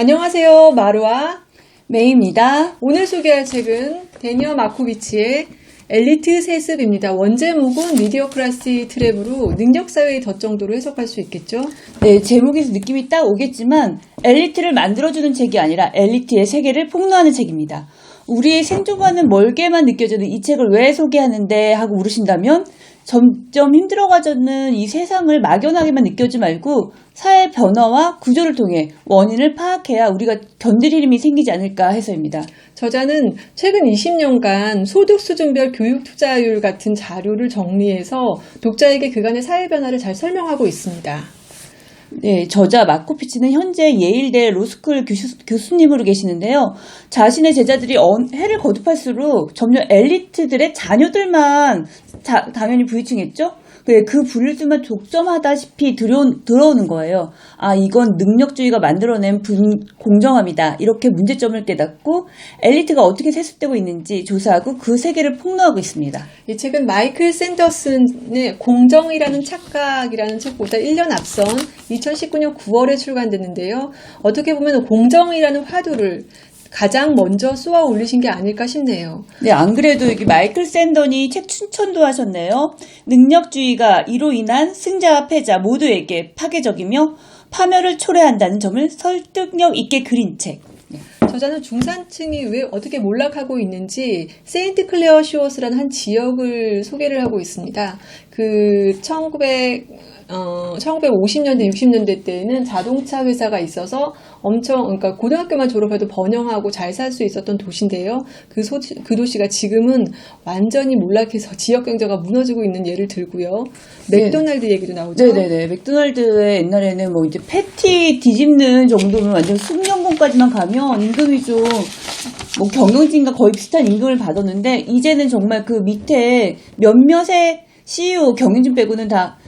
안녕하세요. 마루와 메이입니다. 오늘 소개할 책은 데니어 마코비치의 엘리트 세습입니다. 원제목은 미디어 클래시 트랩으로 능력사회의 덧 정도로 해석할 수 있겠죠? 네, 제목에서 느낌이 딱 오겠지만 엘리트를 만들어주는 책이 아니라 엘리트의 세계를 폭로하는 책입니다. 우리의 생존과는 멀게만 느껴지는 이 책을 왜 소개하는데 하고 물으신다면 점점 힘들어가지는 이 세상을 막연하게만 느껴지 말고 사회 변화와 구조를 통해 원인을 파악해야 우리가 견딜 힘이 생기지 않을까 해서입니다. 저자는 최근 20년간 소득 수준별 교육 투자율 같은 자료를 정리해서 독자에게 그간의 사회 변화를 잘 설명하고 있습니다. 네, 저자 마코 피치는 현재 예일대 로스쿨 교수, 님으로 계시는데요. 자신의 제자들이 언- 해를 거듭할수록 점점 엘리트들의 자녀들만 자- 당연히 부유층했죠. 그, 그 분류들만 독점하다시피 들어온, 들어오는 거예요. 아, 이건 능력주의가 만들어낸 분, 공정함이다. 이렇게 문제점을 깨닫고 엘리트가 어떻게 세습되고 있는지 조사하고 그 세계를 폭로하고 있습니다. 이 책은 마이클 샌더슨의 공정이라는 착각이라는 책보다 1년 앞선 2019년 9월에 출간됐는데요. 어떻게 보면 공정이라는 화두를 가장 먼저 쏘아 올리신 게 아닐까 싶네요. 네, 안 그래도 여기 마이클 샌던이 책 추천도 하셨네요. 능력주의가 이로 인한 승자와 패자 모두에게 파괴적이며 파멸을 초래한다는 점을 설득력 있게 그린 책. 저자는 중산층이 왜 어떻게 몰락하고 있는지 세인트 클레어 쇼어스라는 한 지역을 소개를 하고 있습니다. 그 1900, 어, 1950년대, 60년대 때에는 자동차 회사가 있어서 엄청, 그러니까 고등학교만 졸업해도 번영하고 잘 살 수 있었던 도시인데요. 그, 소, 그 도시가 지금은 완전히 몰락해서 지역 경제가 무너지고 있는 예를 들고요. 네. 맥도날드 얘기도 나오죠. 네네네. 맥도날드의 옛날에는 뭐 이제 패티 뒤집는 정도면 완전 숙련공까지만 가면 임금이 좀 뭐 경영진과 거의 비슷한 임금을 받았는데 이제는 정말 그 밑에 몇몇의 CEO 경영진 빼고는 다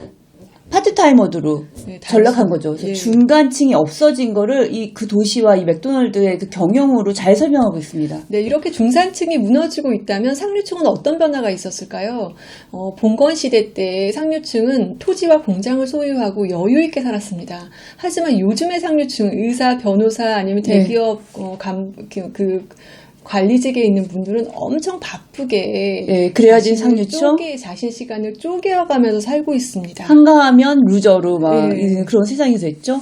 파트타이머드로 네, 다 전락한. 거죠. 그래서 예. 중간층이 없어진 거를 이 그 도시와 이 맥도날드의 그 경영으로 잘 설명하고 있습니다. 네, 이렇게 중산층이 무너지고 있다면 상류층은 어떤 변화가 있었을까요? 어, 봉건 시대 때 상류층은 토지와 공장을 소유하고 여유 있게 살았습니다. 하지만 요즘의 상류층, 의사, 변호사 아니면 네. 대기업 어, 감, 그, 그 관리직에 있는 분들은 엄청 바쁘게 예, 그래야지 상류층. 쪼개, 자신 시간을 쪼개어가면서 살고 있습니다. 한가하면 루저로 막 네. 이- 그런 세상이 됐죠.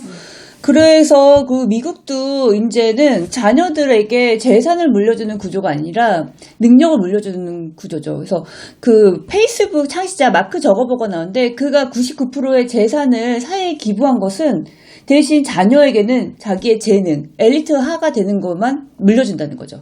그래서 그 미국도 이제는 자녀들에게 재산을 물려주는 구조가 아니라 능력을 물려주는 구조죠. 그래서 그 페이스북 창시자 마크 저거버가 나오는데 그가 99%의 재산을 사회에 기부한 것은 대신 자녀에게는 자기의 재능, 엘리트화가 되는 것만 물려준다는 거죠.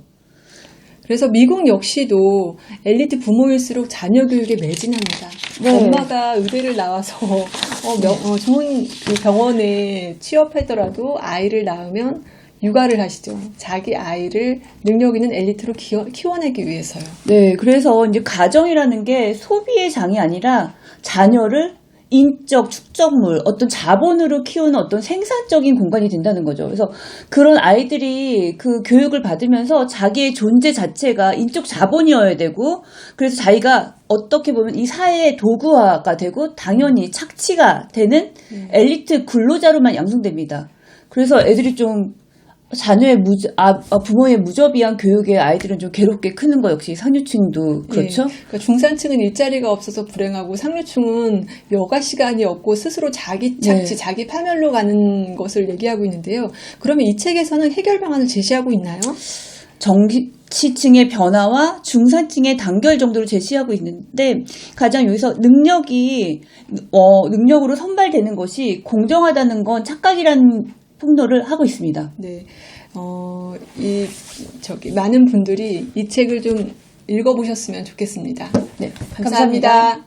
그래서 미국 역시도 엘리트 부모일수록 자녀 교육에 매진합니다. 네. 엄마가 의대를 나와서 어, 명- 어, 좋은 그 병원에 취업하더라도 아이를 낳으면 육아를 하시죠. 자기 아이를 능력 있는 엘리트로 키워, 키워내기 위해서요. 네, 그래서 이제 가정이라는 게 소비의 장이 아니라 자녀를 인적 축적물, 어떤 자본으로 키우는 어떤 생산적인 공간이 된다는 거죠. 그래서 그런 아이들이 그 교육을 받으면서 자기의 존재 자체가 인적 자본이어야 되고, 그래서 자기가 어떻게 보면 이 사회의 도구화가 되고, 당연히 착취가 되는 엘리트 근로자로만 양성됩니다. 그래서 애들이 좀 자녀의 무저, 아, 아, 부모의 무저비한 교육에 아이들은 좀 괴롭게 크는 거 역시 상류층도 그렇죠? 네. 그러니까 중산층은 일자리가 없어서 불행하고 상류층은 여가 시간이 없고 스스로 자기 착취, 네. 자기 파멸로 가는 것을 얘기하고 있는데요. 그러면 이 책에서는 해결 방안을 제시하고 있나요? 정치층의 변화와 중산층의 단결 정도를 제시하고 있는데 가장 여기서 능력이 어, 능력으로 선발되는 것이 공정하다는 건 착각이라는 폭로를 하고 있습니다. 네. 어, 이, 저기, 많은 분들이 이 책을 좀 읽어보셨으면 좋겠습니다. 네, 감사합니다.